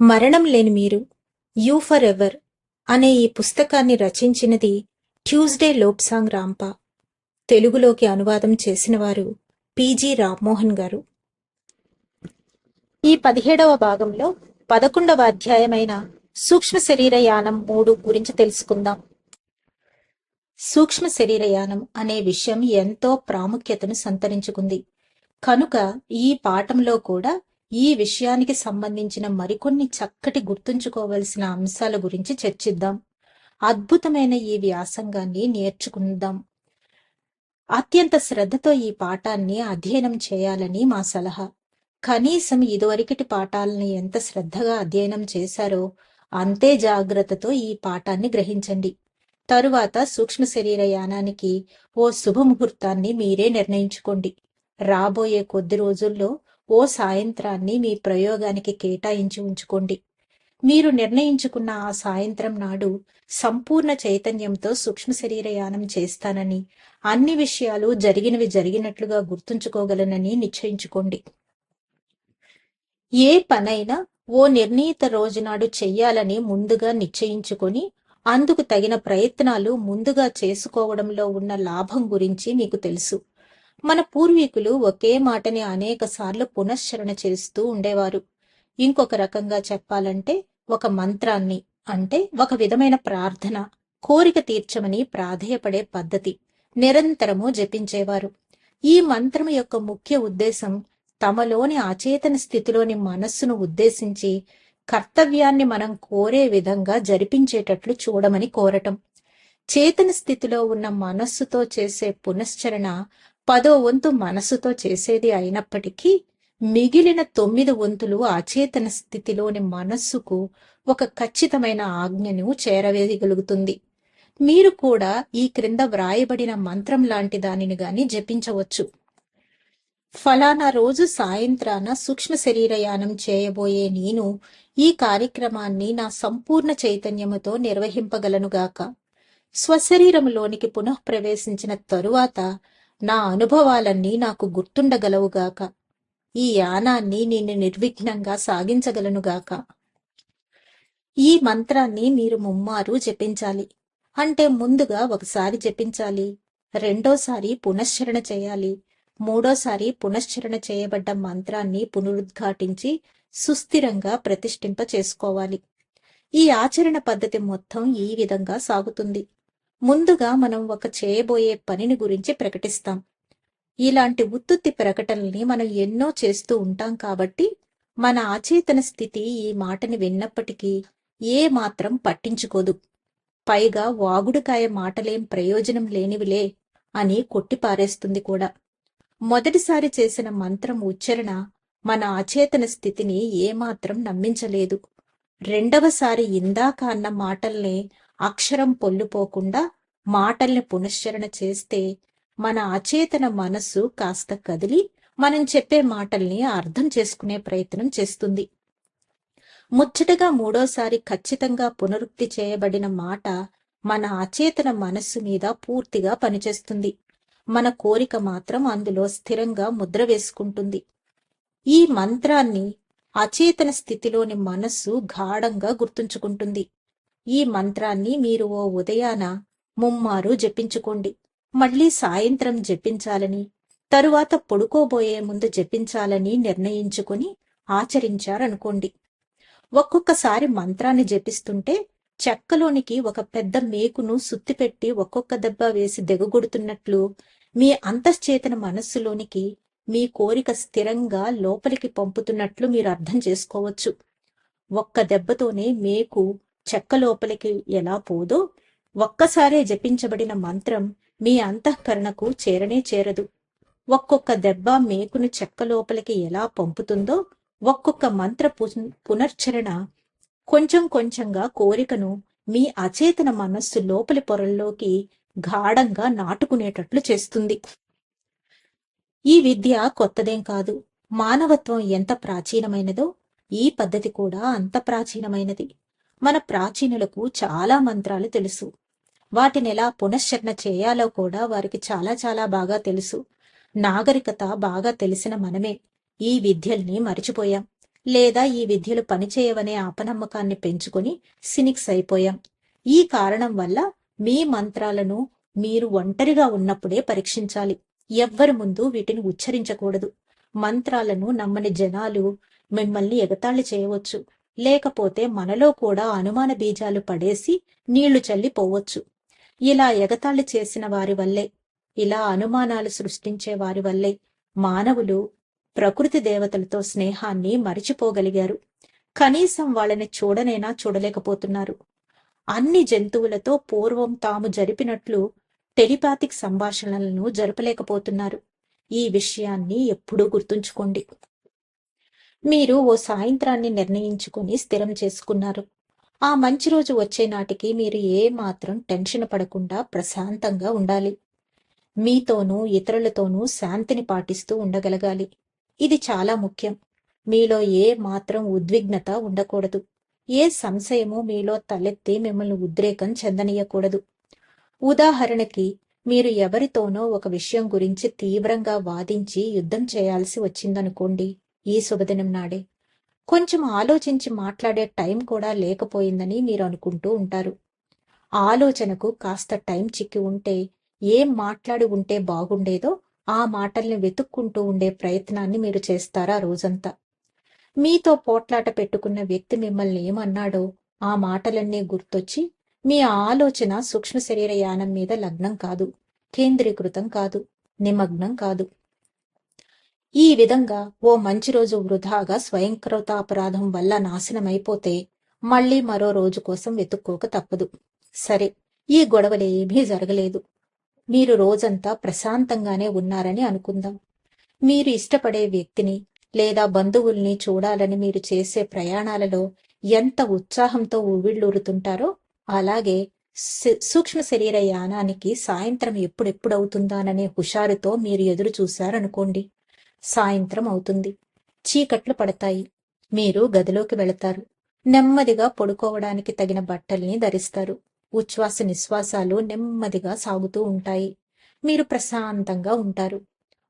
మరణం లేని మీరు యూ ఫర్ ఎవర్ అనే ఈ పుస్తకాన్ని రచించినది ట్యూస్డే లోప్సాంగ్ రాంపా. తెలుగులోకి అనువాదం చేసిన వారు రామ్మోహన్ గారు. ఈ పదిహేడవ భాగంలో పదకొండవ అధ్యాయమైన సూక్ష్మ శరీర యానం మూడు గురించి తెలుసుకుందాం. సూక్ష్మ శరీరయానం అనే విషయం ఎంతో ప్రాముఖ్యతను సంతరించుకుంది. కనుక ఈ పాఠంలో కూడా ఈ విషయానికి సంబంధించిన మరికొన్ని చక్కటి గుర్తుంచుకోవలసిన అంశాల గురించి చర్చిద్దాం. అద్భుతమైన ఈ వ్యాసంగాన్ని నేర్చుకుందాం. అత్యంత శ్రద్ధతో ఈ పాఠాన్ని అధ్యయనం చేయాలని మా సలహా. కనీసం ఇదివరకటి పాఠాలను ఎంత శ్రద్ధగా అధ్యయనం చేశారో అంతే జాగ్రత్తతో ఈ పాఠాన్ని గ్రహించండి. తరువాత సూక్ష్మ శరీర యానానికి ఓ శుభముహూర్తాన్ని మీరే నిర్ణయించుకోండి. రాబోయే కొద్ది రోజుల్లో ఓ సాయంత్రాన్ని మీ ప్రయోగానికి కేటాయించి ఉంచుకోండి. మీరు నిర్ణయించుకున్న ఆ సాయంత్రం నాడు సంపూర్ణ చైతన్యంతో సూక్ష్మ శరీరయానం చేస్తానని అన్ని విషయాలు జరిగినవి జరిగినట్లుగా గుర్తుంచుకోగలనని నిశ్చయించుకోండి. ఏ పనైనా ఓ నిర్ణీత రోజునాడు చెయ్యాలని ముందుగా నిశ్చయించుకొని అందుకు తగిన ప్రయత్నాలు ముందుగా చేసుకోవడంలో ఉన్న లాభం గురించి మీకు తెలుసు. మన పూర్వీకులు ఒకే మాటని అనేక సార్లు పునశ్చరణ చేస్తూ ఉండేవారు. ఇంకొక రకంగా చెప్పాలంటే ఒక మంత్రాన్ని అంటే ఒక విధమైన ప్రార్థన కోరిక తీర్చమని ప్రాధేయపడే పద్ధతి నిరంతరము జపించేవారు. ఈ మంత్రం యొక్క ముఖ్య ఉద్దేశం తమలోని అచేతన స్థితిలోని మనస్సును ఉద్దేశించి కర్తవ్యాన్ని మనం కోరే విధంగా జరిపించేటట్లు చూడమని కోరటం. చేతన స్థితిలో ఉన్న మనస్సుతో చేసే పునశ్చరణ పదో వంతు మనస్సుతో చేసేది అయినప్పటికీ మిగిలిన తొమ్మిది వంతులు అచేతన స్థితిలోని మనస్సుకు ఒక ఖచ్చితమైన ఆజ్ఞను చేరవేయగలుగుతుంది. మీరు కూడా ఈ క్రింద వ్రాయబడిన మంత్రం లాంటి దానిని గాని జపించవచ్చు. ఫలానా రోజు సాయంత్రాన సూక్ష్మ శరీరయానం చేయబోయే నేను ఈ కార్యక్రమాన్ని నా సంపూర్ణ చైతన్యముతో నిర్వహింపగలనుగాక స్వశరీరములోనికి పునః ప్రవేశించిన తరువాత నా అనుభవాలన్నీ నాకు గుర్తుండగలవుగాక ఈ యానాన్ని నేను నిర్విఘ్నంగా సాగించగలనుగాక ఈ మంత్రాన్ని మీరు ముమ్మారు జపించాలి. అంటే ముందుగా ఒకసారి జపించాలి. రెండోసారి పునశ్చరణ చేయాలి. మూడోసారి పునశ్చరణ చేయబడ్డ మంత్రాన్ని పునరుద్ఘాటించి సుస్థిరంగా ప్రతిష్ఠింప చేసుకోవాలి ఈ ఆచరణ పద్ధతి మొత్తం ఈ విధంగా సాగుతుంది. ముందుగా మనం ఒక చేయబోయే పనిని గురించి ప్రకటిస్తాం. ఇలాంటి ఉత్తుత్తి ప్రకటనల్ని మనం ఎన్నో చేస్తూ ఉంటాం కాబట్టి మన అచేతన స్థితి ఈ మాటని విన్నప్పటికీ ఏ మాత్రం పట్టించుకోదు. పైగా వాగుడుకాయ మాటలేం ప్రయోజనం లేనివిలే అని కొట్టిపారేస్తుంది కూడా. మొదటిసారి చేసిన మంత్రం ఉచ్చారణ మన అచేతన స్థితిని ఏమాత్రం నమ్మించలేదు. రెండవసారి ఇందాక అన్న మాటల్నే అక్షరం పొల్లుపోకుండా మాటల్ని పునశ్చరణ చేస్తే మన అచేతన మనస్సు కాస్త కదిలి మనం చెప్పే మాటల్ని అర్థం చేసుకునే ప్రయత్నం చేస్తుంది. ముచ్చటగా మూడోసారి ఖచ్చితంగా పునరుక్తి చేయబడిన మాట మన అచేతన మనస్సు మీద పూర్తిగా పనిచేస్తుంది. మన కోరిక మాత్రం అందులో స్థిరంగా ముద్ర వేసుకుంటుంది. ఈ మంత్రాన్ని అచేతన స్థితిలోని మనస్సు గాఢంగా గుర్తుంచుకుంటుంది. ఈ మంత్రాన్ని మీరు ఓ ఉదయాన ముమ్మారు జపించుకోండి. మళ్ళీ సాయంత్రం జపించాలని తరువాత పడుకోబోయే ముందు జపించాలని నిర్ణయించుకుని ఆచరించారనుకోండి. ఒక్కొక్కసారి మంత్రాన్ని జపిస్తుంటే చెక్కలోనికి ఒక పెద్ద మేకును సుత్తిపెట్టి ఒక్కొక్క దెబ్బ వేసి దిగగొడుతున్నట్లు మీ అంతశ్చేతన మనస్సులోనికి మీ కోరిక స్థిరంగా లోపలికి పంపుతున్నట్లు మీరు అర్థం చేసుకోవచ్చు. ఒక్క దెబ్బతోనే మేకు చెక్క లోపలికి ఎలా పోదో ఒక్కసారే జపించబడిన మంత్రం మీ అంతఃకరణకు చేరనే చేరదు. ఒక్కొక్క దెబ్బ మేకును చెక్క లోపలికి ఎలా పంపుతుందో ఒక్కొక్క మంత్ర పునర్చరణ కొంచెం కొంచెంగా కోరికను మీ అచేతన మనస్సు లోపలి పొరల్లోకి గాఢంగా నాటుకునేటట్లు చేస్తుంది. ఈ విద్య కొత్తదేం కాదు. మానవత్వం ఎంత ప్రాచీనమైనదో ఈ పద్ధతి కూడా అంత ప్రాచీనమైనది. మన ప్రాచీనులకు చాలా మంత్రాలు తెలుసు. వాటిని ఎలా పునశ్చరణ చేయాలో కూడా వారికి చాలా చాలా బాగా తెలుసు. నాగరికత బాగా తెలిసిన మనమే ఈ విద్యల్ని మరిచిపోయాం. లేదా ఈ విద్యలు పనిచేయవనే అపనమ్మకాన్ని పెంచుకొని సినిక్స్ అయిపోయాం. ఈ కారణం వల్ల మీ మంత్రాలను మీరు ఒంటరిగా ఉన్నప్పుడే పరీక్షించాలి. ఎవ్వరి ముందు వీటిని ఉచ్చరించకూడదు. మంత్రాలను నమ్మని జనాలు మిమ్మల్ని ఎగతాళి చేయవచ్చు. లేకపోతే మనలో కూడా అనుమాన బీజాలు పడేసి నీళ్ళు చల్లిపోవచ్చు ఇలా ఎగతాళి చేసిన వారి వల్లే ఇలా అనుమానాలు సృష్టించే వారి వల్లే మానవులు ప్రకృతి దేవతలతో స్నేహాన్ని మరిచిపోగలిగారు. కనీసం వాళ్ళని చూడనైనా చూడలేకపోతున్నారు. అన్ని జంతువులతో పూర్వం తాము జరిపినట్లు టెలిపాతిక్ సంభాషణలను జరపలేకపోతున్నారు. ఈ విషయాన్ని ఎప్పుడూ గుర్తుంచుకోండి. మీరు ఓ సాయంత్రాన్ని నిర్ణయించుకుని స్థిరం చేసుకున్నారు. ఆ మంచి రోజు వచ్చే నాటికి మీరు ఏ మాత్రం టెన్షన్ పడకుండా ప్రశాంతంగా ఉండాలి. మీతోనూ ఇతరులతోనూ శాంతిని పాటిస్తూ ఉండగలగాలి. ఇది చాలా ముఖ్యం. మీలో ఏ మాత్రం ఉద్విగ్నత ఉండకూడదు. ఏ సంశయము మీలో తలెత్తి మిమ్మల్ని ఉద్రేకం చెందనీయకూడదు. ఉదాహరణకి మీరు ఎవరితోనో ఒక విషయం గురించి తీవ్రంగా వాదించి యుద్ధం చేయాల్సి వచ్చిందనుకోండి. ఈ శుభదినం నాడే. కొంచెం ఆలోచించి మాట్లాడే టైం కూడా లేకపోయిందని మీరు అనుకుంటూ ఉంటారు. ఆలోచనకు కాస్త టైం చిక్కి ఉంటే ఏం మాట్లాడి ఉంటే బాగుండేదో ఆ మాటల్ని వెతుక్కుంటూ ఉండే ప్రయత్నాన్ని మీరు చేస్తారా రోజంతా? మీతో పోట్లాట పెట్టుకున్న వ్యక్తి మిమ్మల్ని ఏమన్నాడో ఆ మాటలన్నీ గుర్తొచ్చి మీ ఆలోచన సూక్ష్మ శరీర యానం మీద లగ్నం కాదు కేంద్రీకృతం కాదు నిమగ్నం కాదు. ఈ విధంగా ఓ మంచి రోజు వృధాగా స్వయంకృతాపరాధం వల్ల నాశనమైపోతే మళ్ళీ మరో రోజు కోసం వెతుక్కోక తప్పదు. సరే ఈ గొడవలు ఏమీ జరగలేదు. మీరు రోజంతా ప్రశాంతంగానే ఉన్నారని అనుకుందాం. మీరు ఇష్టపడే వ్యక్తిని లేదా బంధువుల్ని చూడాలని మీరు చేసే ప్రయాణాలలో ఎంత ఉత్సాహంతో ఊవిళ్ళూరుతుంటారో అలాగే సూక్ష్మ శరీర యానానికి సాయంత్రం ఎప్పుడెప్పుడవుతుందాననే హుషారుతో మీరు ఎదురు చూశారనుకోండి సాయంత్రం అవుతుంది. చీకట్లు పడతాయి. మీరు గదిలోకి వెళతారు. నెమ్మదిగా పడుకోవడానికి తగిన బట్టల్ని ధరిస్తారు. ఉచ్ఛ్వాస నిశ్వాసాలు నెమ్మదిగా సాగుతూ ఉంటాయి. మీరు ప్రశాంతంగా ఉంటారు.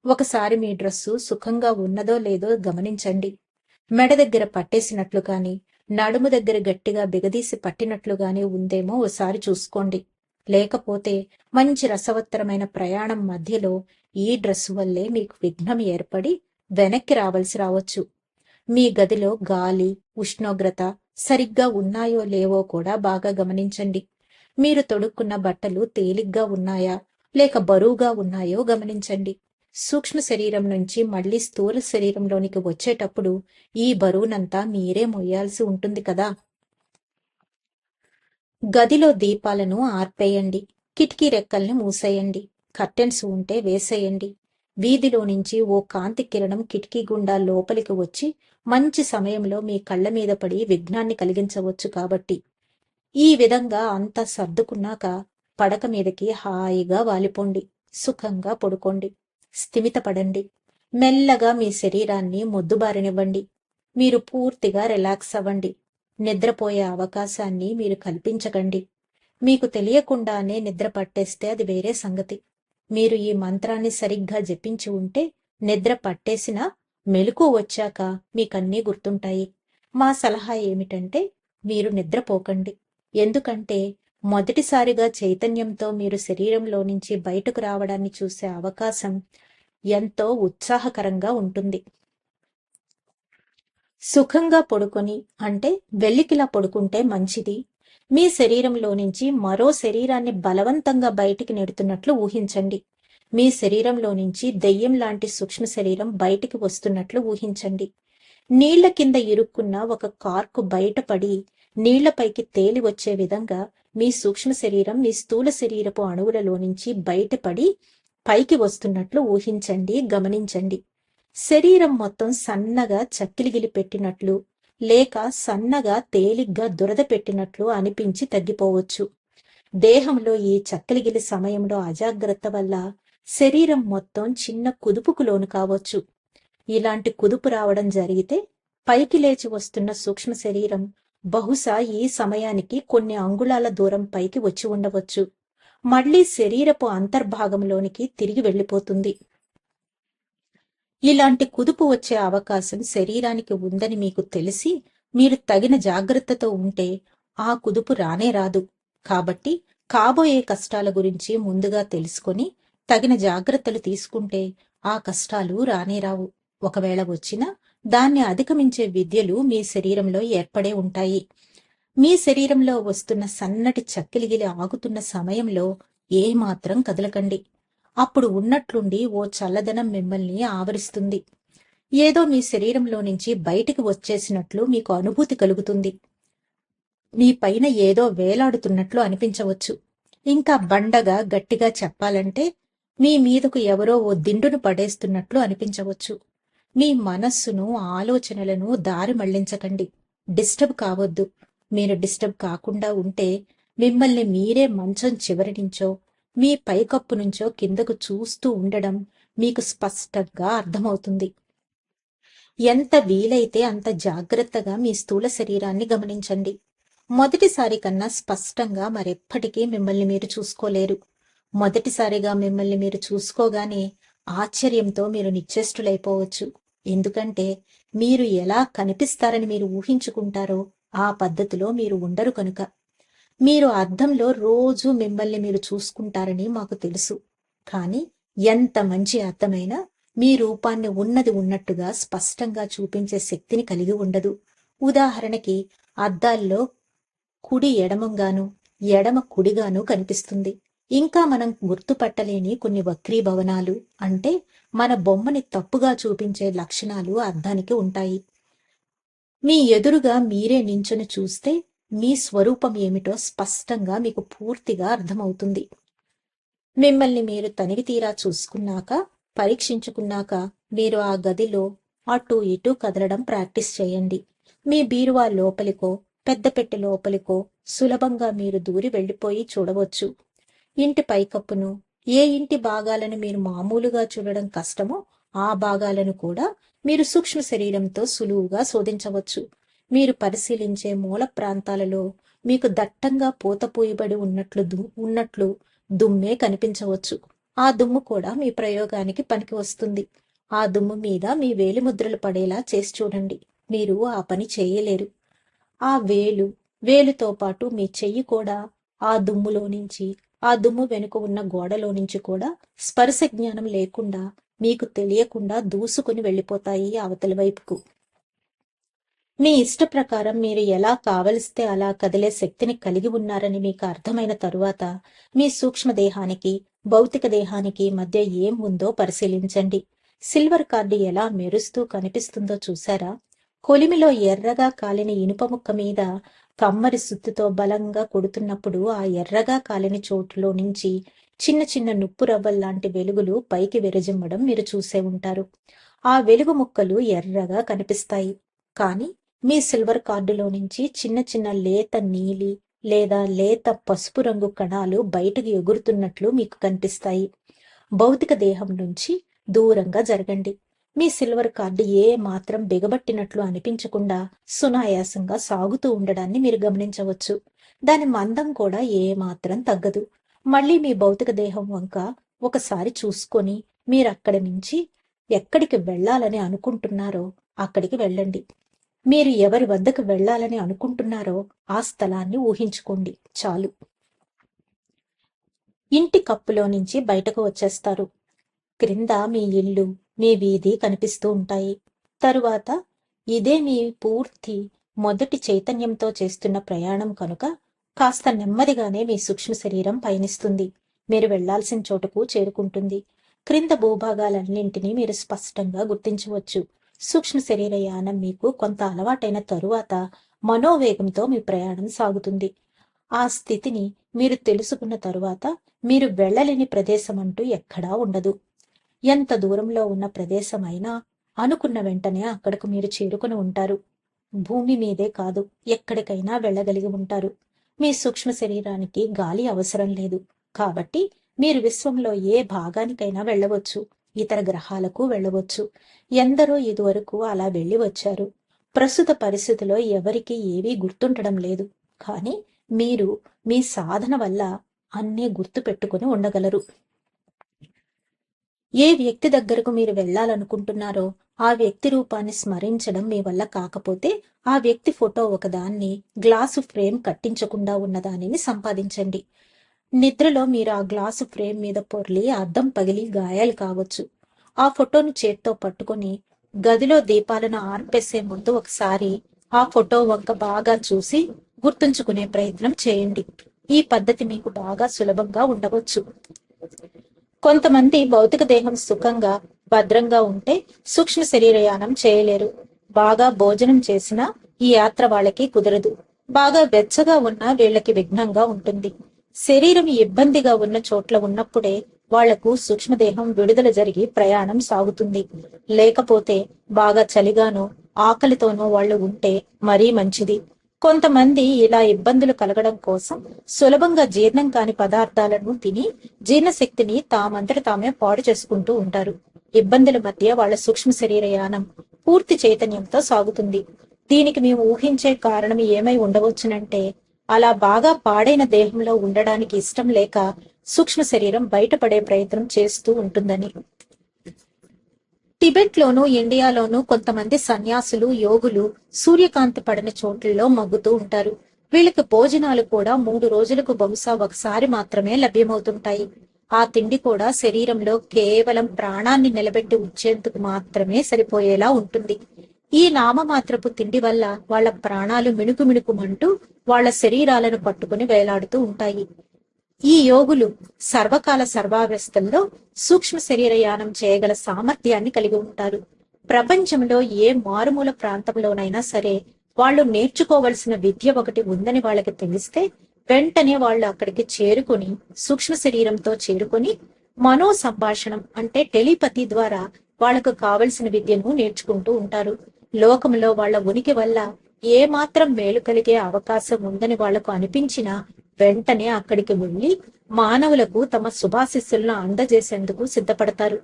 ఒకసారి మీ డ్రస్సు సుఖంగా ఉన్నదో లేదో గమనించండి. మెడ దగ్గర పట్టేసినట్లు గాని నడుము దగ్గర గట్టిగా బిగదీసి పట్టినట్లుగాని ఉందేమో ఓసారి చూసుకోండి. లేకపోతే మంచి రసవత్తరమైన ప్రయాణం మధ్యలో ఈ డ్రెస్సు వల్లే మీకు విఘ్నం ఏర్పడి వెనక్కి రావలసి రావచ్చు. మీ గదిలో గాలి ఉష్ణోగ్రత సరిగ్గా ఉన్నాయో లేవో కూడా బాగా గమనించండి. మీరు తొడుక్కున్న బట్టలు తేలిగ్గా ఉన్నాయా లేక బరువుగా ఉన్నాయో గమనించండి. సూక్ష్మ శరీరం నుంచి మళ్ళీ స్థూల శరీరంలోనికి వచ్చేటప్పుడు ఈ బరువునంతా మీరే మొయ్యాల్సి ఉంటుంది కదా. గదిలో దీపాలను ఆర్పేయండి. కిటికీ రెక్కల్ని మూసేయండి. కర్టెన్స్ ఉంటే వేసేయండి. వీధిలో నుంచి ఓ కాంతి కిరణం కిటికీ గుండా లోపలికి వచ్చి మంచి సమయంలో మీ కళ్ళ మీద పడి విఘ్నాన్ని కలిగించవచ్చు కాబట్టి. ఈ విధంగా అంతా సర్దుకున్నాక పడక మీదకి హాయిగా వాలిపోండి. సుఖంగా పడుకోండి. స్థిమితపడండి. మెల్లగా మీ శరీరాన్ని మొద్దుబారనివ్వండి. మీరు పూర్తిగా రిలాక్స్ అవ్వండి. నిద్రపోయే అవకాశాన్ని మీరు కల్పించకండి. మీకు తెలియకుండానే నిద్ర పట్టేస్తే అది వేరే సంగతి. మీరు ఈ మంత్రాన్ని సరిగ్గా జపించి ఉంటే నిద్ర పట్టేసినా మెలకు వచ్చాక మీకన్నీ గుర్తుంటాయి. మా సలహా ఏమిటంటే మీరు నిద్రపోకండి. ఎందుకంటే మొదటిసారిగా చైతన్యంతో మీరు శరీరంలో నుంచి బయటకు రావడాన్ని చూసే అవకాశం ఎంతో ఉత్సాహకరంగా ఉంటుంది. సుఖంగా పడుకొని అంటే వెల్లికిలా పడుకుంటే మంచిది. మీ శరీరంలో నుంచి మరో శరీరాన్ని బలవంతంగా బయటికి నెడుతున్నట్లు ఊహించండి. మీ శరీరంలో నుంచి దెయ్యం లాంటి సూక్ష్మ శరీరం బయటికి వస్తున్నట్లు ఊహించండి. నీళ్ళ కింద ఇరుక్కున్న ఒక కార్కు బయటపడి నీళ్ళపైకి తేలి వచ్చే విధంగా మీ సూక్ష్మ శరీరం మీ స్థూల శరీరపు అణువులలో నుంచి బయటపడి పైకి వస్తున్నట్లు ఊహించండి గమనించండి. శరీరం మొత్తం సన్నగా చక్కిలిగిలి పెట్టినట్లు లేక సన్నగా తేలిగ్గా దురద పెట్టినట్లు అనిపించి తగ్గిపోవచ్చు. దేహంలో ఈ చక్కలిగిలి సమయంలో అజాగ్రత్త వల్ల శరీరం మొత్తం చిన్న కుదుపుకు లోను కావచ్చు. ఇలాంటి కుదుపు రావడం జరిగితే పైకి లేచి వస్తున్న సూక్ష్మ శరీరం బహుశా ఈ సమయానికి కొన్ని అంగుళాల దూరం పైకి వచ్చి ఉండవచ్చు. మళ్ళీ శరీరపు అంతర్భాగంలోనికి తిరిగి వెళ్ళిపోతుంది. ఇలాంటి కుదుపు వచ్చే అవకాశం శరీరానికి ఉందని మీకు తెలిసి మీరు తగిన జాగ్రత్తతో ఉంటే ఆ కుదుపు రానే రాదు. కాబట్టి కాబోయే కష్టాల గురించి ముందుగా తెలుసుకొని తగిన జాగ్రత్తలు తీసుకుంటే ఆ కష్టాలు రానే రావు. ఒకవేళ వచ్చినా దాన్ని అధిగమించే విద్యలు మీ శరీరంలో ఏర్పడే ఉంటాయి. మీ శరీరంలో వస్తున్న సన్నటి చక్కిలిగిలి ఆగుతున్న సమయంలో ఏమాత్రం కదలకండి. అప్పుడు ఉన్నట్లుండి ఓ చల్లదనం మిమ్మల్ని ఆవరిస్తుంది. ఏదో మీ శరీరంలో నుంచి బయటికి వచ్చేసినట్లు మీకు అనుభూతి కలుగుతుంది. మీ పైన ఏదో వేలాడుతున్నట్లు అనిపించవచ్చు. ఇంకా బండగా గట్టిగా చెప్పాలంటే మీ మీదకు ఎవరో ఓ దిండును పడేస్తున్నట్లు అనిపించవచ్చు. మీ మనస్సును ఆలోచనలను దారి మళ్ళించకండి. డిస్టర్బ్ కావద్దు. మీరు డిస్టర్బ్ కాకుండా ఉంటే మిమ్మల్ని మీరే మంచం చివరి నుంచో మీ పైకప్పు నుంచో కిందకు చూస్తూ ఉండడం మీకు స్పష్టంగా అర్థమవుతుంది. ఎంత వీలైతే అంత జాగ్రత్తగా మీ స్థూల శరీరాన్ని గమనించండి. మొదటిసారి కన్నా స్పష్టంగా మరెప్పటికీ మిమ్మల్ని మీరు చూసుకోలేరు. మొదటిసారిగా మిమ్మల్ని మీరు చూసుకోగానే ఆశ్చర్యంతో మీరు నిశ్చేష్టులైపోవచ్చు. ఎందుకంటే మీరు ఎలా కనిపిస్తారని మీరు ఊహించుకుంటారో ఆ పద్ధతిలో మీరు ఉండరు కనుక. మీరు అద్దంలో రోజు మిమ్మల్ని మీరు చూసుకుంటారని మాకు తెలుసు. కానీ ఎంత మంచి అర్థమైనా మీ రూపాన్ని ఉన్నది ఉన్నట్టుగా స్పష్టంగా చూపించే శక్తిని కలిగి ఉండదు. ఉదాహరణకి అద్దాల్లో కుడి ఎడమంగాను ఎడమ కుడిగాను కనిపిస్తుంది. ఇంకా మనం గుర్తుపట్టలేని కొన్ని వక్రీభవనాలు అంటే మన బొమ్మని తప్పుగా చూపించే లక్షణాలు అర్థానికి ఉంటాయి. మీ ఎదురుగా మీరే నించుని చూస్తే మీ స్వరూపం ఏమిటో స్పష్టంగా మీకు పూర్తిగా అర్థమవుతుంది. మిమ్మల్ని మీరు తనివి తీరా చూసుకున్నాక పరీక్షించుకున్నాక మీరు ఆ గదిలో అటు ఇటు కదలడం ప్రాక్టీస్ చేయండి. మీ బీరువా లోపలికో పెద్ద పెట్టె లోపలికో సులభంగా మీరు దూరి వెళ్ళిపోయి చూడవచ్చు. ఇంటి పైకప్పును ఏ ఇంటి భాగాలను మీరు మామూలుగా చూడడం కష్టమో ఆ భాగాలను కూడా మీరు సూక్ష్మ శరీరంతో సులువుగా శోధించవచ్చు. మీరు పరిశీలించే మూల ప్రాంతాలలో మీకు దట్టంగా పూతపూయబడి ఉన్నట్లు దు- ఉన్నట్లు దుమ్మే కనిపించవచ్చు. ఆ దుమ్ము కూడా మీ ప్రయోగానికి పనికి వస్తుంది. ఆ దుమ్ము మీద మీ వేలి ముద్రలు పడేలా చేసి చూడండి. మీరు ఆ పని చేయలేరు. ఆ వేలు వేలుతో పాటు మీ చెయ్యి కూడా ఆ దుమ్ములో నుంచి ఆ దుమ్ము వెనుక ఉన్న గోడలో నుంచి కూడా స్పర్శ జ్ఞానం లేకుండా మీకు తెలియకుండా దూసుకుని వెళ్ళిపోతాయి అవతలి వైపుకు. మీ ఇష్ట ప్రకారం మీరు ఎలా కావలిస్తే అలా కదిలే శక్తిని కలిగి ఉన్నారని మీకు అర్థమైన తరువాత మీ సూక్ష్మ దేహానికి భౌతిక దేహానికి మధ్య ఏం ఉందో పరిశీలించండి. సిల్వర్ కార్డు ఎలా మెరుస్తూ కనిపిస్తుందో చూసారా కొలిమిలో ఎర్రగా కాలిన ఇనుప ముక్క మీద కమ్మరి సుత్తుతో బలంగా కొడుతున్నప్పుడు ఆ ఎర్రగా కాలిన చోటులో నుంచి చిన్న చిన్న నుప్పు రవ్వల్లాంటి వెలుగులు పైకి విరజిమ్మడం మీరు చూసే ఉంటారు. ఆ వెలుగు ముక్కలు ఎర్రగా కనిపిస్తాయి. కానీ మీ సిల్వర్ కార్డులో నుంచి చిన్న చిన్న లేత నీలి లేదా లేత పసుపు రంగు కణాలు బయటకు ఎగురుతున్నట్లు మీకు కనిపిస్తాయి. భౌతిక దేహం నుంచి దూరంగా జరగండి. మీ సిల్వర్ కార్డు ఏ మాత్రం బిగబట్టినట్లు అనిపించకుండా సునాయాసంగా సాగుతూ ఉండడాన్ని మీరు గమనించవచ్చు. దాని మందం కూడా ఏ మాత్రం తగ్గదు. మళ్ళీ మీ భౌతిక దేహం వంక ఒకసారి చూసుకొని మీరు అక్కడి నుంచి ఎక్కడికి వెళ్ళాలని అనుకుంటున్నారో అక్కడికి వెళ్ళండి. మీరు ఎవరి వద్దకు వెళ్ళాలని అనుకుంటున్నారో ఆ స్థలాన్ని ఊహించుకోండి చాలు. ఇంటి కప్పులో నుంచి బయటకు వచ్చేస్తారు. క్రింద మీ ఇల్లు మీ వీధి కనిపిస్తూ ఉంటాయి. తరువాత ఇదే మీ పూర్తి మొదటి చైతన్యంతో చేస్తున్న ప్రయాణం కనుక కాస్త నెమ్మదిగానే మీ సూక్ష్మ శరీరం పయనిస్తుంది. మీరు వెళ్ళాల్సిన చోటుకు చేరుకుంటుంది. క్రింద భూభాగాలన్నింటినీ మీరు స్పష్టంగా గుర్తించవచ్చు. సూక్ష్మ శరీర యానం మీకు కొంత అలవాటైన తరువాత మనోవేగంతో మీ ప్రయాణం సాగుతుంది. ఆ స్థితిని మీరు తెలుసుకున్న తరువాత మీరు వెళ్ళలేని ప్రదేశం అంటూ ఎక్కడా ఉండదు. ఎంత దూరంలో ఉన్న ప్రదేశం అయినా అనుకున్న వెంటనే అక్కడకు మీరు చేరుకుని ఉంటారు. భూమి మీదే కాదు ఎక్కడికైనా వెళ్ళగలిగి ఉంటారు. మీ సూక్ష్మ శరీరానికి గాలి అవసరం లేదు. కాబట్టి మీరు విశ్వంలో ఏ భాగానికైనా వెళ్ళవచ్చు. ఇతర గ్రహాలకు వెళ్ళవచ్చు. ఎందరో ఇదివరకు అలా వెళ్ళి వచ్చారు. ప్రస్తుత పరిస్థితిలో ఎవరికి ఏవీ గుర్తుండడం లేదు. కానీ మీరు మీ సాధన వల్ల అన్నీ గుర్తు పెట్టుకుని ఉండగలరు. ఏ వ్యక్తి దగ్గరకు మీరు వెళ్ళాలనుకుంటున్నారో ఆ వ్యక్తి రూపాన్ని స్మరించడం మీ వల్ల కాకపోతే ఆ వ్యక్తి ఫోటో ఒకదాన్ని గ్లాసు ఫ్రేమ్ కట్టించకుండా ఉన్న దానిని సంపాదించండి. నిద్రలో మీరు ఆ గ్లాసు ఫ్రేమ్ మీద పొర్లి అద్దం పగిలి గాయాలు కావచ్చు. ఆ ఫోటోను చేత్తో పట్టుకొని గదిలో దీపాలను ఆర్పేసే ముందు ఒకసారి ఆ ఫోటో వంక బాగా చూసి గుర్తుంచుకునే ప్రయత్నం చేయండి. ఈ పద్ధతి మీకు బాగా సులభంగా ఉండవచ్చు. కొంతమంది భౌతిక దేహం సుఖంగా భద్రంగా ఉంటే సూక్ష్మ శరీరయానం చేయలేరు. బాగా భోజనం చేసినా ఈ యాత్ర వాళ్ళకి కుదరదు. బాగా వెచ్చగా ఉన్నా వీళ్ళకి విఘ్నంగా ఉంటుంది. శరీరం ఇబ్బందిగా ఉన్న చోట్ల ఉన్నప్పుడే వాళ్ళకు సూక్ష్మదేహం విడుదల జరిగి ప్రయాణం సాగుతుంది. లేకపోతే బాగా చలిగానో ఆకలితోనో వాళ్ళు ఉంటే మరీ మంచిది. కొంతమంది ఇలా ఇబ్బందులు కలగడం కోసం సులభంగా జీర్ణం కాని పదార్థాలను తిని జీర్ణశక్తిని తామంతట తామే పాడు చేసుకుంటూ ఉంటారు. ఇబ్బందుల మధ్య వాళ్ళ సూక్ష్మ శరీర యానం పూర్తి చైతన్యంతో సాగుతుంది. దీనికి మేము ఊహించే కారణం ఏమై ఉండవచ్చునంటే అలా బాగా పాడైన దేహంలో ఉండడానికి ఇష్టం లేక సూక్ష్మ శరీరం బయటపడే ప్రయత్నం చేస్తూ ఉంటుందని. టిబెట్లోనూ ఇండియాలోనూ ఇండియాలోను కొంతమంది సన్యాసులు యోగులు సూర్యకాంతి పడిన చోట్లలో మగ్గుతూ ఉంటారు. వీళ్ళకి భోజనాలు కూడా మూడు రోజులకు బహుశా ఒకసారి మాత్రమే లభ్యమవుతుంటాయి. ఆ తిండి కూడా శరీరంలో కేవలం ప్రాణాన్ని నిలబెట్టి ఉంచేందుకు మాత్రమే సరిపోయేలా ఉంటుంది. ఈ నామమాత్రపు తిండి వల్ల వాళ్ళ ప్రాణాలు మిణుకు మిణుకుమంటూ వాళ్ళ శరీరాలను పట్టుకుని వేలాడుతూ ఉంటాయి. ఈ యోగులు సర్వకాల సర్వావ్యస్థల్లో సూక్ష్మ శరీరయానం చేయగల సామర్థ్యాన్ని కలిగి ఉంటారు. ప్రపంచంలో ఏ మారుమూల ప్రాంతంలోనైనా సరే వాళ్ళు నేర్చుకోవలసిన విద్య ఒకటి ఉందని వాళ్ళకి తెలిస్తే వెంటనే వాళ్ళు అక్కడికి చేరుకుని సూక్ష్మ శరీరంతో చేరుకుని మనో సంభాషణం అంటే టెలిపతి ద్వారా వాళ్ళకు కావలసిన విద్యను నేర్చుకుంటూ ఉంటారు. లోకంలో వాళ్ళ ఉనికి వల్ల ఏ మాత్రం మేలు కలిగే అవకాశం ఉందని వాళ్ళకు అనిపించినా వెంటనే అక్కడికి వెళ్ళి మానవులకు తమ శుభాశిస్సులను అందజేసేందుకు సిద్ధపడతారు.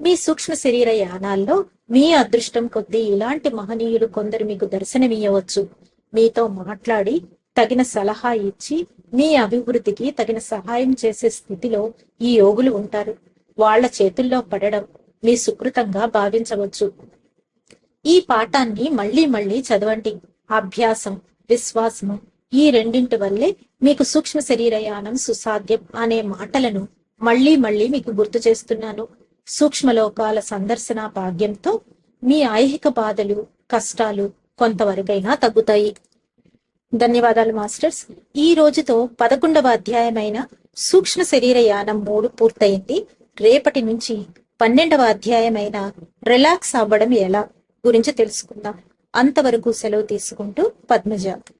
మీ సూక్ష్మ శరీర యానాల్లో మీ అదృష్టం కొద్దీ ఇలాంటి మహనీయులు కొందరు మీకు దర్శనమియ్యవచ్చు. మీతో మాట్లాడి తగిన సలహా ఇచ్చి మీ అభివృద్ధికి తగిన సహాయం చేసే స్థితిలో ఈ యోగులు ఉంటారు. వాళ్ళ చేతుల్లో పడడం మీ సుకృతంగా భావించవచ్చు. ఈ పాఠాన్ని మళ్ళీ మళ్ళీ చదవండి. అభ్యాసం విశ్వాసము ఈ రెండింటి వల్లే మీకు సూక్ష్మ శరీరయానం సుసాధ్యం అనే మాటలను మళ్ళీ మళ్ళీ మీకు గుర్తు చేస్తున్నాను. సూక్ష్మలోకాల సందర్శన భాగ్యంతో మీ ఐహిక బాధలు కష్టాలు కొంతవరకైనా తగ్గుతాయి. ధన్యవాదాలు మాస్టర్స్. ఈ రోజుతో పదకొండవ అధ్యాయమైన సూక్ష్మ శరీర యానం మూడు పూర్తయింది. రేపటి నుంచి పన్నెండవ అధ్యాయమైన రిలాక్స్ అవ్వడం ఎలా? గురించి తెలుసుకుందాం. అంతవరకు సెలవు తీసుకుంటూ పద్మజ.